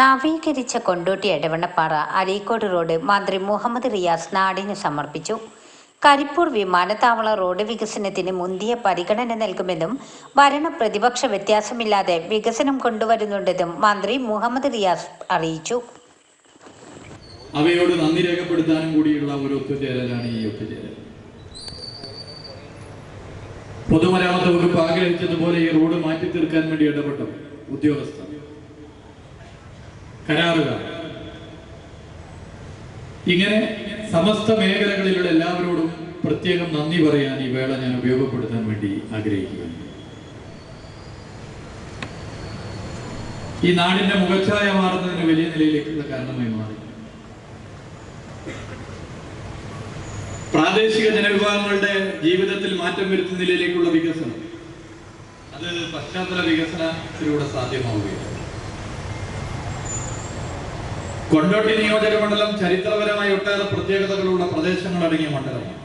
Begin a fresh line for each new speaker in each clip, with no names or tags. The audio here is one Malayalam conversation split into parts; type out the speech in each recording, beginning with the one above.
നവീകരിച്ച കൊണ്ടോട്ടി എടവണ്ണപ്പാറ അരീക്കോട് റോഡ് മന്ത്രി മുഹമ്മദ് റിയാസ് നാടിന് സമർപ്പിച്ചു. കരിപ്പൂർ വിമാനത്താവള റോഡ് വികസനത്തിന് മുന്തിയ പരിഗണന നൽകുമെന്നും ഭരണ പ്രതിപക്ഷ വ്യത്യാസമില്ലാതെ വികസനം കൊണ്ടുവരുന്നുണ്ടെന്നും മന്ത്രി മുഹമ്മദ് റിയാസ് അറിയിച്ചു.
അവയോട് നന്ദി രേഖപ്പെടുത്താനും കൂടിയുള്ള ഒരു ഒത്തുചേരലാണ് ഈ ഒത്തുചേരൽ. പൊതുമരാമത്ത് വകുപ്പ് ആഗ്രഹിച്ചതുപോലെ ഈ റോഡ് മാറ്റി തീർക്കാൻ വേണ്ടി ഇടപെട്ടു ഉദ്യോഗസ്ഥർ. കരാറുകാർ. ഇങ്ങനെ സമസ്ത മേഖലകളിലുള്ള എല്ലാവരോടും പ്രത്യേകം നന്ദി പറയാൻ ഈ വേള ഞാൻ ഉപയോഗപ്പെടുത്താൻ വേണ്ടി ആഗ്രഹിക്കുകയാണ്. ഈ നാടിന്റെ മുഖച്ഛായ മാറുന്നതിന് വലിയ നിലയിലേക്കുള്ള കാരണമായി മാറി. പ്രാദേശിക ജനവിഭാഗങ്ങളുടെ ജീവിതത്തിൽ മാറ്റം വരുത്തുന്ന നിലയിലേക്കുള്ള വികസനം. അത് പശ്ചാത്തല വികസനത്തിലൂടെ സാധ്യമാവുകയാണ്. കൊണ്ടോട്ടി നിയോജക മണ്ഡലം ചരിത്രപരമായി ഒട്ടേറെ പ്രത്യേകതകളുള്ള പ്രദേശങ്ങൾ അടങ്ങിയ മണ്ഡലമാണ്.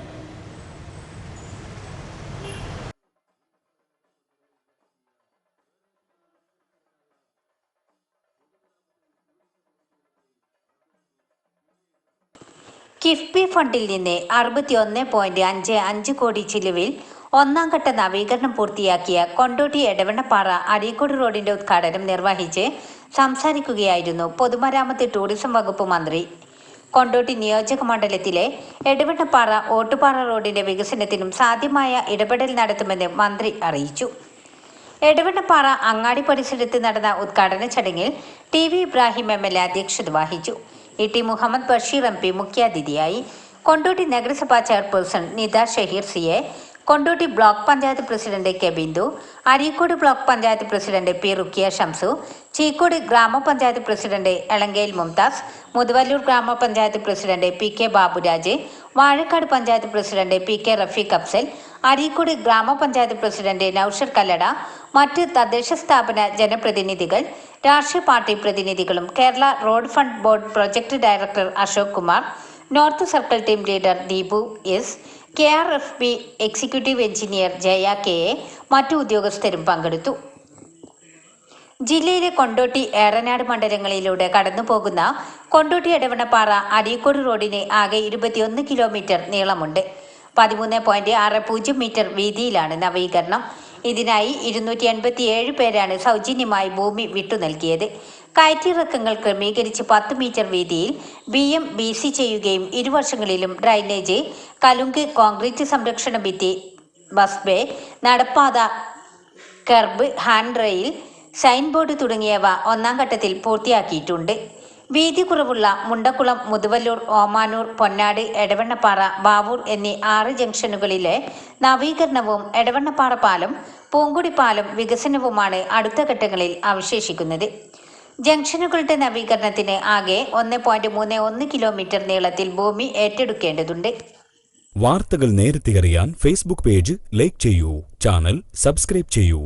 കിഫ്ബി ഫണ്ടിൽ നിന്ന് അറുപത്തിയൊന്ന് പോയിന്റ് അഞ്ച് അഞ്ച് കോടി ചിലവിൽ ഒന്നാം ഘട്ട നവീകരണം പൂർത്തിയാക്കിയ കൊണ്ടോട്ടി എടവണ്ണപ്പാറ അരീക്കോട് റോഡിന്റെ ഉദ്ഘാടനം നിർവഹിച്ച് സംസാരിക്കുകയായിരുന്നു പൊതുമരാമത്ത് ടൂറിസം വകുപ്പ് മന്ത്രി. കൊണ്ടോട്ടി നിയോജക മണ്ഡലത്തിലെ എടവണ്ണപ്പാറ ഓട്ടുപാറ റോഡിന്റെ വികസനത്തിനും സാധ്യമായ ഇടപെടൽ നടത്തുമെന്ന് മന്ത്രി അറിയിച്ചു. എടവണ്ണപ്പാറ അങ്ങാടി പരിസരത്ത് നടന്ന ഉദ്ഘാടന ചടങ്ങിൽ T V Ibrahim M L A അധ്യക്ഷത വഹിച്ചു. E T Muhammad Basheer M P മുഖ്യാതിഥിയായി. കൊണ്ടോട്ടി നഗരസഭാ chairperson Nitha Shaheer C A Kondotty block panchayat president K Bindu Areekode block panchayat president P Rukkiya Shamsu Cheekode ഗ്രാമപഞ്ചായത്ത് പ്രസിഡന്റ് എളങ്കയിൽ മുംതാസ് മുതുവല്ലൂർ ഗ്രാമപഞ്ചായത്ത് president P K Baburaj Vazhakkad panchayat president P K Rafeeq Afsal Areekode ഗ്രാമപഞ്ചായത്ത് പ്രസിഡന്റ് നൌഷർ കല്ലട മറ്റ് തദ്ദേശ സ്ഥാപന ജനപ്രതിനിധികൾ രാഷ്ട്രീയ പാർട്ടി പ്രതിനിധികളും Kerala road fund board project director Ashok Kumar north circle team leader Deepu S K R F B executive engineer Jaya K A മറ്റു ഉദ്യോഗസ്ഥരും പങ്കെടുത്തു. ജില്ലയിലെ കൊണ്ടോട്ടി ഏറനാട് മണ്ഡലങ്ങളിലൂടെ കടന്നുപോകുന്ന കൊണ്ടോട്ടി എടവണ്ണപ്പാറ അരീക്കോട് റോഡിന് ആകെ ഇരുപത്തിയൊന്ന് കിലോമീറ്റർ നീളമുണ്ട്. പതിമൂന്ന് പോയിന്റ് ആറ് പൂജ്യം മീറ്റർ വീതിയിലാണ് നവീകരണം. ഇതിനായി ഇരുന്നൂറ്റി എൺപത്തിയേഴ് പേരാണ് സൗജന്യമായി ഭൂമി വിട്ടു നൽകിയത്. കയറ്റിറക്കങ്ങൾ ക്രമീകരിച്ച് പത്ത് മീറ്റർ വീതിയിൽ ബി എം ബി സി ചെയ്യുകയും ഇരുവർഷങ്ങളിലും ഡ്രൈനേജ് കലുങ്ക് കോൺക്രീറ്റ് സംരക്ഷണ ഭിത്തി ബസ്ബേ നടപ്പാത kerb hand rail sign board തുടങ്ങിയവ ഒന്നാം ഘട്ടത്തിൽ പൂർത്തിയാക്കിയിട്ടുണ്ട്. വീതി കുറവുള്ള മുണ്ടക്കുളം മുതുവല്ലൂർ ഓമാനൂർ പൊന്നാട് എടവണ്ണപ്പാറ ബാവൂർ എന്നീ ആറ് ജംഗ്ഷനുകളിലെ നവീകരണവും എടവണ്ണപ്പാറ പാലം പൂങ്കുടി പാലം വികസനവുമാണ് അടുത്ത ഘട്ടങ്ങളിൽ അവശേഷിക്കുന്നത്. ജംഗ്ഷനുകളുടെ നവീകരണത്തിന് ആകെ ഒന്ന് പോയിന്റ് മൂന്ന് ഒന്ന് കിലോമീറ്റർ നീളത്തിൽ ഭൂമി ഏറ്റെടുക്കേണ്ടതുണ്ട്.
വാർത്തകൾ നേരത്തെ അറിയാൻ ഫേസ്ബുക്ക് പേജ് ലൈക്ക് ചെയ്യൂ ചാനൽ സബ്സ്ക്രൈബ് ചെയ്യൂ.